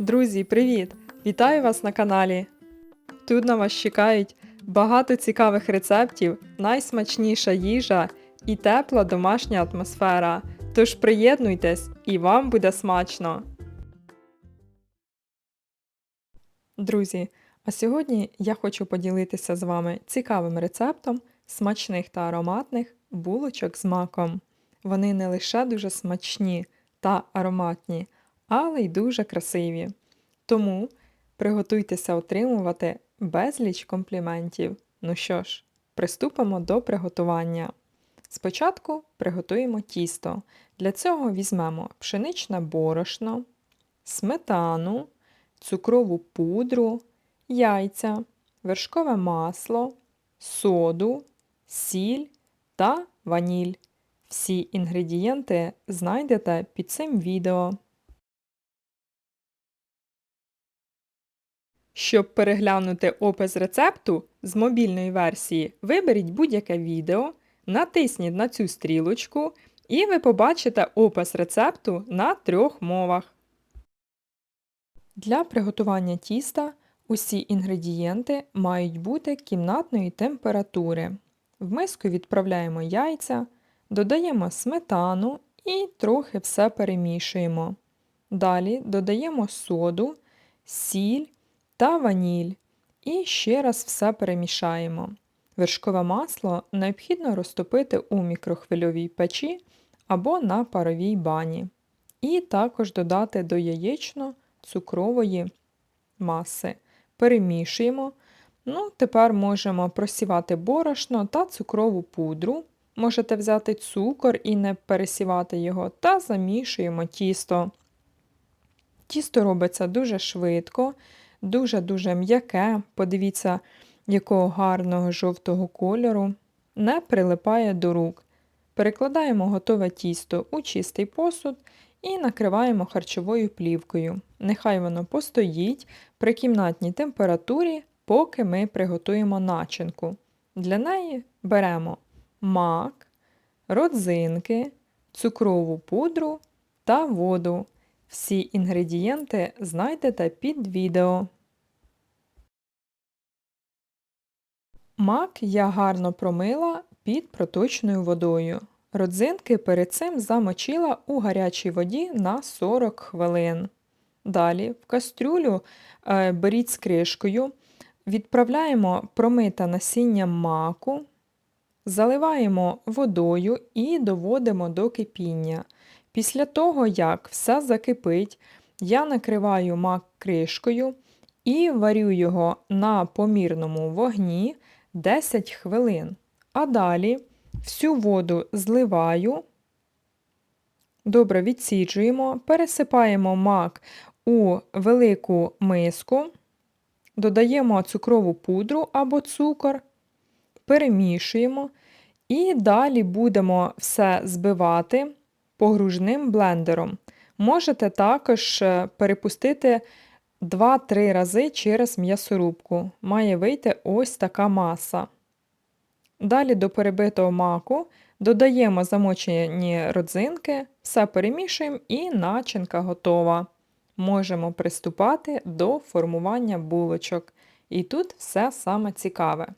Друзі, привіт! Вітаю вас на каналі. Тут на вас чекають багато цікавих рецептів, найсмачніша їжа і тепла домашня атмосфера. Тож приєднуйтесь і вам буде смачно. Друзі, а сьогодні я хочу поділитися з вами цікавим рецептом смачних та ароматних булочок з маком. Вони не лише дуже смачні та ароматні, але й дуже красиві. Тому приготуйтеся отримувати безліч компліментів. Ну що ж, приступимо до приготування. Спочатку приготуємо тісто. Для цього візьмемо пшеничне борошно, сметану, цукрову пудру, яйця, вершкове масло, соду, сіль та ваніль. Всі інгредієнти знайдете під цим відео. Щоб переглянути опис рецепту з мобільної версії, виберіть будь-яке відео, натисніть на цю стрілочку і ви побачите опис рецепту на трьох мовах. Для приготування тіста усі інгредієнти мають бути кімнатної температури. В миску відправляємо яйця, додаємо сметану і трохи все перемішуємо. Далі додаємо соду, сіль та ваніль і ще раз все перемішаємо. Вершкове масло необхідно розтопити у мікрохвильовій печі або на паровій бані. І також додати до яєчно-цукрової маси. Перемішуємо. Ну, Тепер можемо просівати борошно та цукрову пудру. Можете взяти цукор і не пересівати його, та замішуємо тісто. Тісто робиться дуже швидко, дуже-дуже м'яке. Подивіться, якого гарного жовтого кольору, не прилипає до рук. Перекладаємо готове тісто у чистий посуд і накриваємо харчовою плівкою. Нехай воно постоїть при кімнатній температурі, поки ми приготуємо начинку. Для неї беремо мак, родзинки, цукрову пудру та воду. Всі інгредієнти знайдете під відео. Мак я гарно промила під проточною водою. Родзинки перед цим замочила у гарячій воді на 40 хвилин. Далі в кастрюлю е, беріть з кришкою, відправляємо промите насіння маку, заливаємо водою і доводимо до кипіння. Після того, як все закипить, я накриваю мак кришкою і варю його на помірному вогні 10 хвилин. А далі всю воду зливаю, добре відсіджуємо, пересипаємо мак у велику миску, додаємо цукрову пудру або цукор, перемішуємо і далі будемо все збивати погружним блендером. Можете також е, перепустити 2-3 рази через м'ясорубку. Має вийти ось така маса. Далі до перебитого маку додаємо замочені родзинки, все перемішуємо і начинка готова. Можемо приступати до формування булочок. І тут все саме цікаве.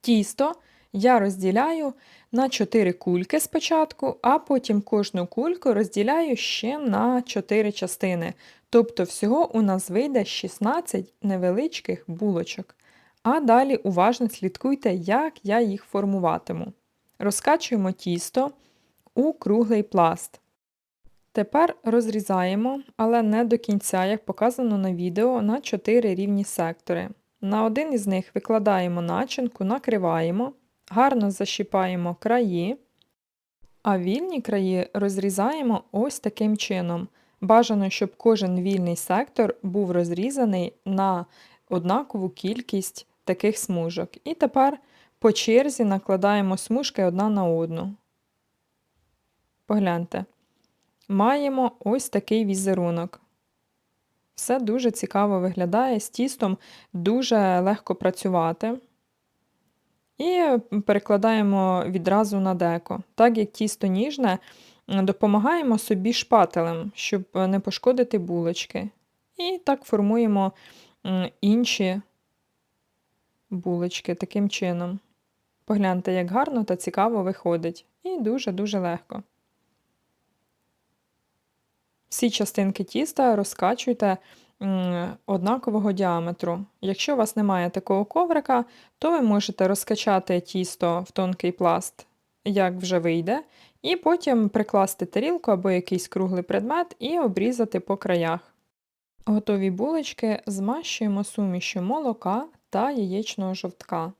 Тісто я розділяю на 4 кульки спочатку, а потім кожну кульку розділяю ще на 4 частини. Тобто всього у нас вийде 16 невеличких булочок. А далі уважно слідкуйте, як я їх формуватиму. Розкачуємо тісто у круглий пласт. Тепер розрізаємо, але не до кінця, як показано на відео, на 4 рівні сектори. На один із них викладаємо начинку, накриваємо, гарно защіпаємо краї, а вільні краї розрізаємо ось таким чином. Бажано, щоб кожен вільний сектор був розрізаний на однакову кількість таких смужок. І тепер по черзі накладаємо смужки одна на одну. Погляньте. Маємо ось такий візерунок. Все дуже цікаво виглядає, з тістом дуже легко працювати. І перекладаємо відразу на деко. Так як тісто ніжне, допомагаємо собі шпателем, щоб не пошкодити булочки. І так формуємо інші булочки таким чином. Погляньте, як гарно та цікаво виходить. І дуже-дуже легко. Всі частинки тіста розкачуйте однакового діаметру. Якщо у вас немає такого коврика, то ви можете розкачати тісто в тонкий пласт, як вже вийде, і потім прикласти тарілку або якийсь круглий предмет і обрізати по краях. Готові булочки змащуємо сумішю молока та яєчного жовтка.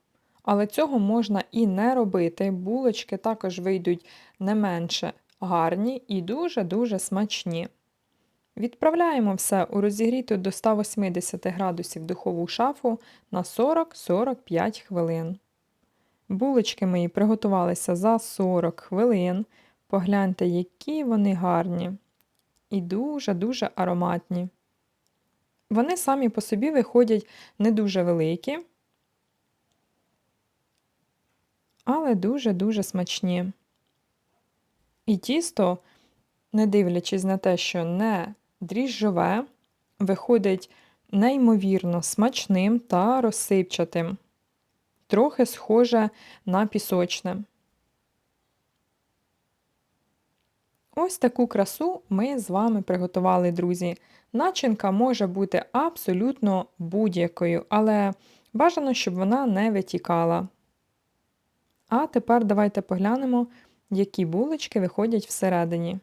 Але цього можна і не робити. Булочки також вийдуть не менше гарні і дуже-дуже смачні. Відправляємо все у розігріту до 180 градусів духову шафу на 40-45 хвилин. Булочки мої приготувалися за 40 хвилин. Погляньте, які вони гарні і дуже-дуже ароматні. Вони самі по собі виходять не дуже великі, але дуже-дуже смачні. І тісто, не дивлячись на те, що не дріжджове, виходить неймовірно смачним та розсипчатим, трохи схоже на пісочне. Ось таку красу ми з вами приготували, друзі. Начинка може бути абсолютно будь-якою, але бажано, щоб вона не витікала. А тепер давайте поглянемо, які булочки виходять всередині.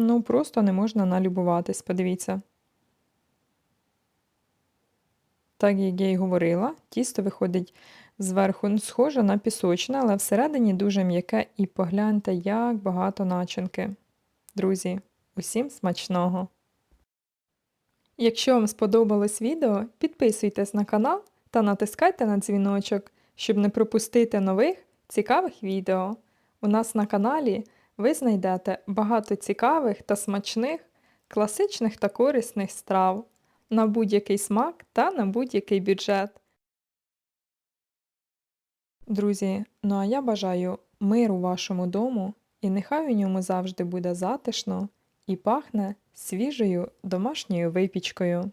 Ну, просто не можна налюбуватись, подивіться. Так, як я й говорила, тісто виходить зверху ну, схоже на пісочне, але всередині дуже м'яке і погляньте, як багато начинки. Друзі, усім смачного! Якщо вам сподобалось відео, підписуйтесь на канал та натискайте на дзвіночок, щоб не пропустити нових цікавих відео. У нас на каналі ви знайдете багато цікавих та смачних, класичних та корисних страв на будь-який смак та на будь-який бюджет. Друзі, ну а я бажаю миру вашому дому, і нехай у ньому завжди буде затишно і пахне свіжою домашньою випічкою.